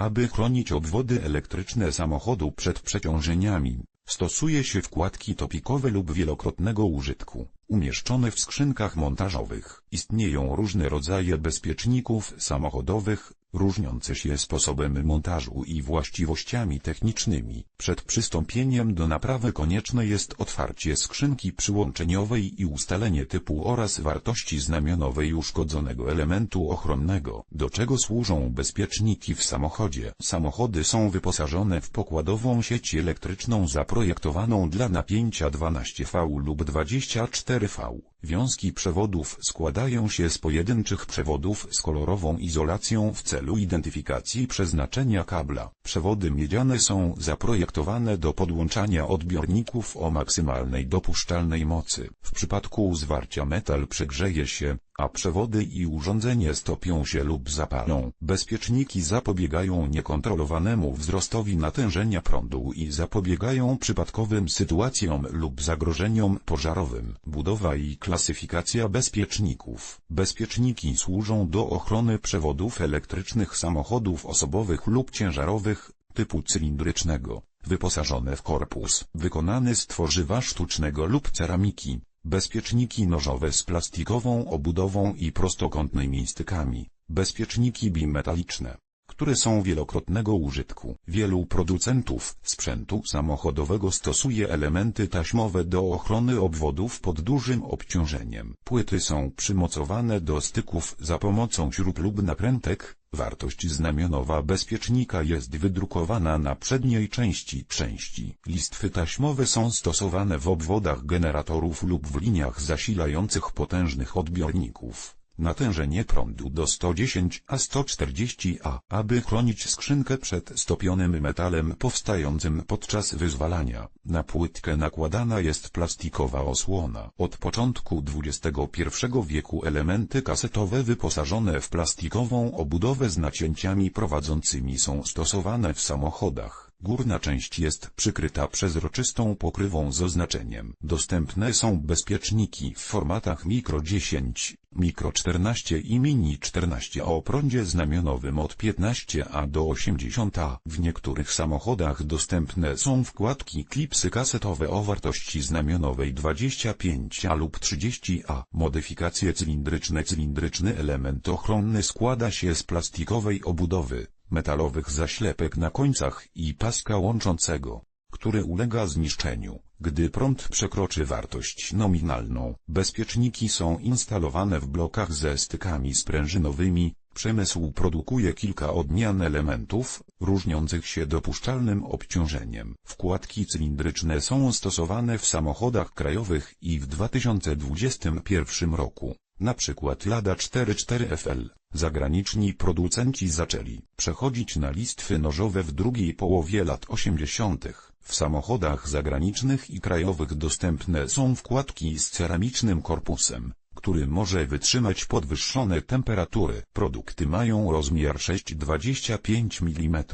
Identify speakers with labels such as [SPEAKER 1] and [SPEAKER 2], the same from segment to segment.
[SPEAKER 1] Aby chronić obwody elektryczne samochodu przed przeciążeniami, stosuje się wkładki topikowe lub wielokrotnego użytku, umieszczone w skrzynkach montażowych. Istnieją różne rodzaje bezpieczników samochodowych, różniące się sposobem montażu i właściwościami technicznymi. Przed przystąpieniem do naprawy konieczne jest otwarcie skrzynki przyłączeniowej i ustalenie typu oraz wartości znamionowej uszkodzonego elementu ochronnego, do czego służą bezpieczniki w samochodzie. Samochody są wyposażone w pokładową sieć elektryczną zaprojektowaną dla napięcia 12V lub 24V. Wiązki przewodów składają się z pojedynczych przewodów z kolorową izolacją w celu identyfikacji przeznaczenia kabla. Przewody miedziane są zaprojektowane do podłączania odbiorników o maksymalnej dopuszczalnej mocy. W przypadku zwarcia metal przegrzeje się, a przewody i urządzenie stopią się lub zapalą. Bezpieczniki zapobiegają niekontrolowanemu wzrostowi natężenia prądu i zapobiegają przypadkowym sytuacjom lub zagrożeniom pożarowym. Budowa i klasyfikacja bezpieczników. Bezpieczniki służą do ochrony przewodów elektrycznych samochodów osobowych lub ciężarowych, typu cylindrycznego, wyposażone w korpus wykonany z tworzywa sztucznego lub ceramiki. Bezpieczniki nożowe z plastikową obudową i prostokątnymi stykami. Bezpieczniki bimetaliczne, które są wielokrotnego użytku. Wielu producentów sprzętu samochodowego stosuje elementy taśmowe do ochrony obwodów pod dużym obciążeniem. Płyty są przymocowane do styków za pomocą śrub lub nakrętek. Wartość znamionowa bezpiecznika jest wydrukowana na przedniej części części. Listwy taśmowe są stosowane w obwodach generatorów lub w liniach zasilających potężnych odbiorników. Natężenie prądu do 110 a 140 A, aby chronić skrzynkę przed stopionym metalem powstającym podczas wyzwalania. Na płytkę nakładana jest plastikowa osłona. Od początku XXI wieku elementy kasetowe wyposażone w plastikową obudowę z nacięciami prowadzącymi są stosowane w samochodach. Górna część jest przykryta przezroczystą pokrywą z oznaczeniem. Dostępne są bezpieczniki w formatach Micro 10, Micro 14 i Mini 14 o prądzie znamionowym od 15A do 80A. W niektórych samochodach dostępne są wkładki klipsy kasetowe o wartości znamionowej 25A lub 30A. Modyfikacje cylindryczne Cylindryczny element ochronny składa się z plastikowej obudowy, metalowych zaślepek na końcach i paska łączącego, który ulega zniszczeniu, gdy prąd przekroczy wartość nominalną. Bezpieczniki są instalowane w blokach ze stykami sprężynowymi. Przemysł produkuje kilka odmian elementów, różniących się dopuszczalnym obciążeniem. Wkładki cylindryczne są stosowane w samochodach krajowych i w 2021 roku. Na przykład Lada 44 FL. Zagraniczni producenci zaczęli przechodzić na listwy nożowe w drugiej połowie lat 80. W samochodach zagranicznych i krajowych dostępne są wkładki z ceramicznym korpusem, który może wytrzymać podwyższone temperatury. Produkty mają rozmiar 6,25 mm.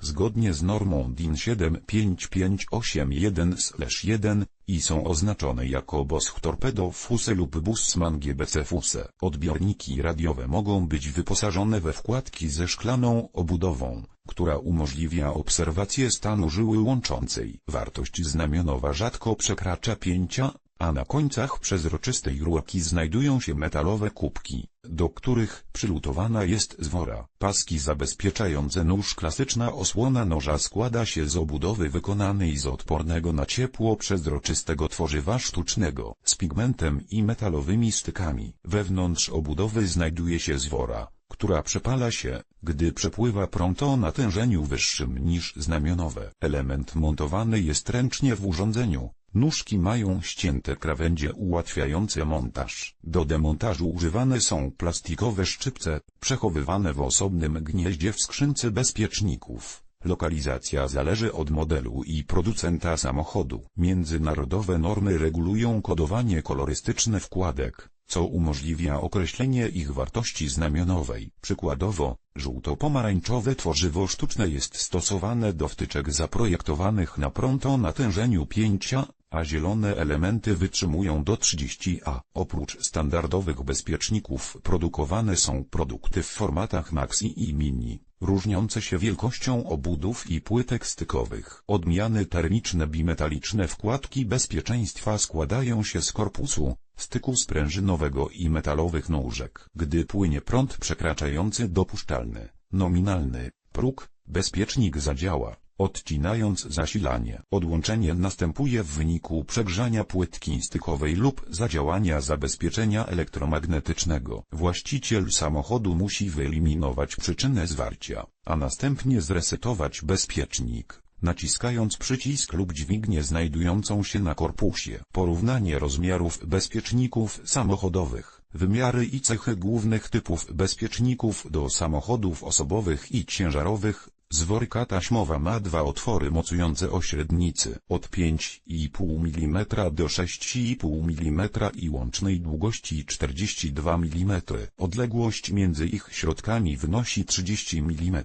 [SPEAKER 1] Zgodnie z normą DIN 75581-1 i są oznaczone jako Bosch Torpedo Fuse lub Bussmann GBC Fuse. Odbiorniki radiowe mogą być wyposażone we wkładki ze szklaną obudową, która umożliwia obserwację stanu żyły łączącej. Wartość znamionowa rzadko przekracza 5 a na końcach przezroczystej rurki znajdują się metalowe kubki, do których przylutowana jest zwora. Paski zabezpieczające nóż Klasyczna osłona noża składa się z obudowy wykonanej z odpornego na ciepło przezroczystego tworzywa sztucznego, z pigmentem i metalowymi stykami. Wewnątrz obudowy znajduje się zwora, która przepala się, gdy przepływa prąd o natężeniu wyższym niż znamionowe. Element montowany jest ręcznie w urządzeniu. Nóżki mają ścięte krawędzie ułatwiające montaż. Do demontażu używane są plastikowe szczypce, przechowywane w osobnym gnieździe w skrzynce bezpieczników. Lokalizacja zależy od modelu i producenta samochodu. Międzynarodowe normy regulują kodowanie kolorystyczne wkładek, co umożliwia określenie ich wartości znamionowej. Przykładowo, żółto-pomarańczowe tworzywo sztuczne jest stosowane do wtyczek zaprojektowanych na prąd o natężeniu 5A, a zielone elementy wytrzymują do 30A. Oprócz standardowych bezpieczników produkowane są produkty w formatach Maxi i Mini, różniące się wielkością obudów i płytek stykowych. Odmiany termiczne bimetaliczne wkładki bezpieczeństwa składają się z korpusu, styku sprężynowego i metalowych nóżek. Gdy płynie prąd przekraczający dopuszczalny, nominalny, próg, bezpiecznik zadziała odcinając zasilanie. Odłączenie następuje w wyniku przegrzania płytki stykowej lub zadziałania zabezpieczenia elektromagnetycznego. Właściciel samochodu musi wyeliminować przyczynę zwarcia, a następnie zresetować bezpiecznik, naciskając przycisk lub dźwignię znajdującą się na korpusie. Porównanie rozmiarów bezpieczników samochodowych. Wymiary i cechy głównych typów bezpieczników do samochodów osobowych i ciężarowych, Zworka taśmowa ma dwa otwory mocujące o średnicy od 5,5 mm do 6,5 mm i łącznej długości 42 mm. Odległość między ich środkami wynosi 30 mm.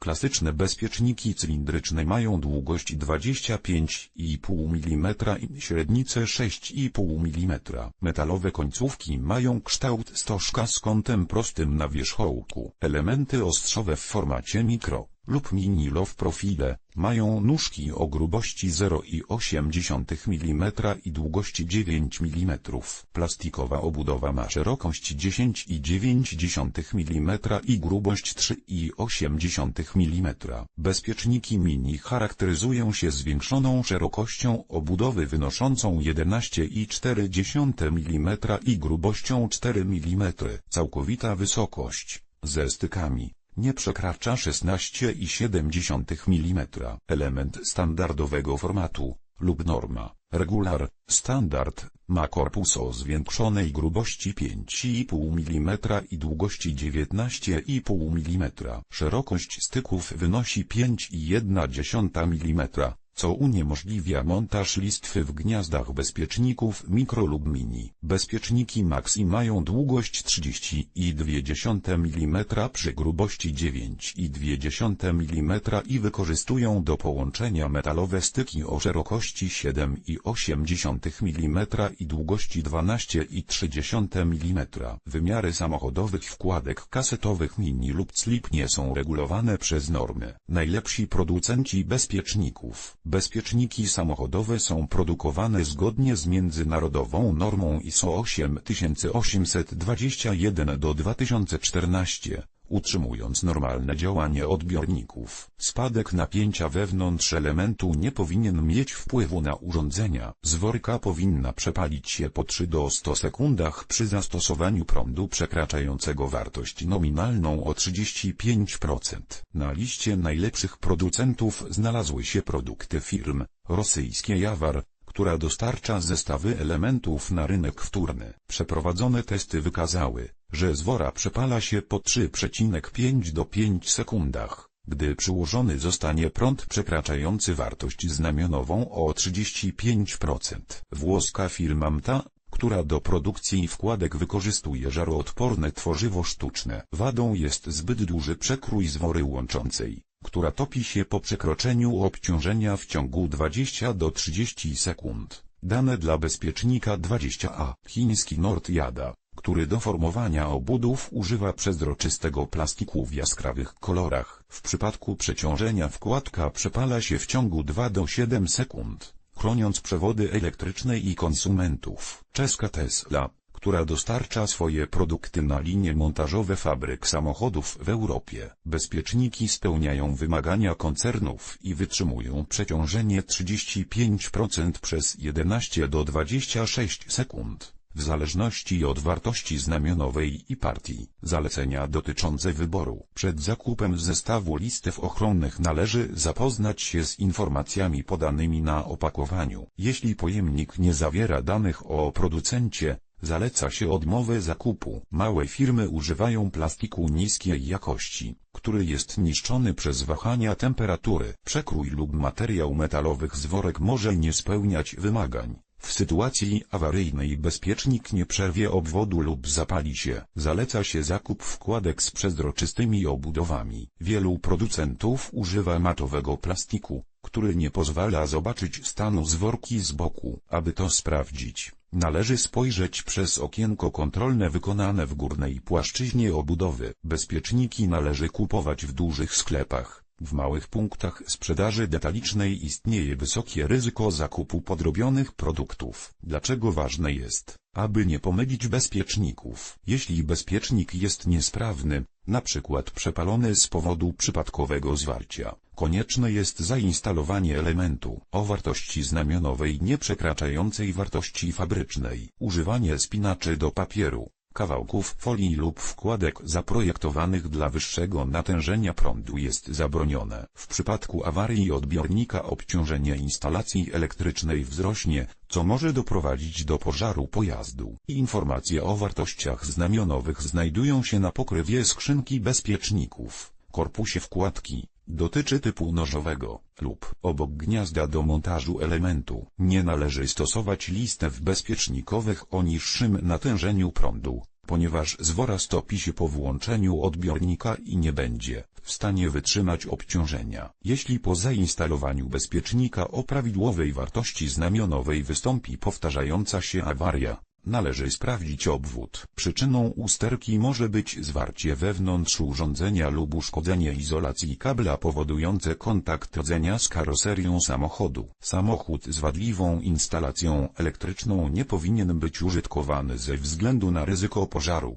[SPEAKER 1] Klasyczne bezpieczniki cylindryczne mają długość 25,5 mm i średnicę 6,5 mm. Metalowe końcówki mają kształt stożka z kątem prostym na wierzchołku. Elementy ostrzowe w formacie mikro lub mini low profile, mają nóżki o grubości 0,8 mm i długości 9 mm. Plastikowa obudowa ma szerokość 10,9 mm i grubość 3,8 mm. Bezpieczniki mini charakteryzują się zwiększoną szerokością obudowy wynoszącą 11,4 mm i grubością 4 mm. Całkowita wysokość, ze stykami nie przekracza 16,7 mm. Element standardowego formatu, lub norma, regular, standard, ma korpus o zwiększonej grubości 5,5 mm i długości 19,5 mm. Szerokość styków wynosi 5,1 mm co uniemożliwia montaż listwy w gniazdach bezpieczników mikro lub mini. Bezpieczniki Maxi mają długość 30,2 mm przy grubości 9,2 mm i wykorzystują do połączenia metalowe styki o szerokości 7,8 mm i długości 12,3 mm. Wymiary samochodowych wkładek kasetowych mini lub slip nie są regulowane przez normy. Najlepsi producenci bezpieczników Bezpieczniki samochodowe są produkowane zgodnie z międzynarodową normą ISO 8821 do 2014, utrzymując normalne działanie odbiorników. Spadek napięcia wewnątrz elementu nie powinien mieć wpływu na urządzenia. Zworka powinna przepalić się po 3 do 100 sekundach przy zastosowaniu prądu przekraczającego wartość nominalną o 35%. Na liście najlepszych producentów znalazły się produkty firm rosyjskie Jawar, która dostarcza zestawy elementów na rynek wtórny. Przeprowadzone testy wykazały, że zwora przepala się po 3,5 do 5 sekundach, gdy przyłożony zostanie prąd przekraczający wartość znamionową o 35%. Włoska firma MTA, która do produkcji wkładek wykorzystuje żaroodporne tworzywo sztuczne. Wadą jest zbyt duży przekrój zwory łączącej która topi się po przekroczeniu obciążenia w ciągu 20 do 30 sekund. Dane dla bezpiecznika 20A. Chiński Nordjada, który do formowania obudów używa przezroczystego plastiku w jaskrawych kolorach. W przypadku przeciążenia wkładka przepala się w ciągu 2 do 7 sekund, chroniąc przewody elektryczne i konsumentów. Czeska Tesla która dostarcza swoje produkty na linie montażowe fabryk samochodów w Europie. Bezpieczniki spełniają wymagania koncernów i wytrzymują przeciążenie 35% przez 11 do 26 sekund w zależności od wartości znamionowej i partii. Zalecenia dotyczące wyboru. Przed zakupem zestawu listew ochronnych należy zapoznać się z informacjami podanymi na opakowaniu. Jeśli pojemnik nie zawiera danych o producencie, Zaleca się odmowę zakupu. Małe firmy używają plastiku niskiej jakości, który jest niszczony przez wahania temperatury. Przekrój lub materiał metalowych z worek może nie spełniać wymagań. W sytuacji awaryjnej bezpiecznik nie przerwie obwodu lub zapali się. Zaleca się zakup wkładek z przezroczystymi obudowami. Wielu producentów używa matowego plastiku, który nie pozwala zobaczyć stanu zworki z boku. Aby to sprawdzić, należy spojrzeć przez okienko kontrolne wykonane w górnej płaszczyźnie obudowy. Bezpieczniki należy kupować w dużych sklepach. W małych punktach sprzedaży detalicznej istnieje wysokie ryzyko zakupu podrobionych produktów. Dlaczego ważne jest, aby nie pomylić bezpieczników? Jeśli bezpiecznik jest niesprawny, przykład przepalony z powodu przypadkowego zwarcia, konieczne jest zainstalowanie elementu o wartości znamionowej nie przekraczającej wartości fabrycznej. Używanie spinaczy do papieru, kawałków folii lub wkładek zaprojektowanych dla wyższego natężenia prądu jest zabronione. W przypadku awarii odbiornika obciążenie instalacji elektrycznej wzrośnie, co może doprowadzić do pożaru pojazdu. Informacje o wartościach znamionowych znajdują się na pokrywie skrzynki bezpieczników, korpusie wkładki. Dotyczy typu nożowego lub obok gniazda do montażu elementu. Nie należy stosować listew bezpiecznikowych o niższym natężeniu prądu, ponieważ zwora stopi się po włączeniu odbiornika i nie będzie w stanie wytrzymać obciążenia. Jeśli po zainstalowaniu bezpiecznika o prawidłowej wartości znamionowej wystąpi powtarzająca się awaria, Należy sprawdzić obwód. Przyczyną usterki może być zwarcie wewnątrz urządzenia lub uszkodzenie izolacji kabla powodujące kontakt rdzenia z karoserią samochodu. Samochód z wadliwą instalacją elektryczną nie powinien być użytkowany ze względu na ryzyko pożaru.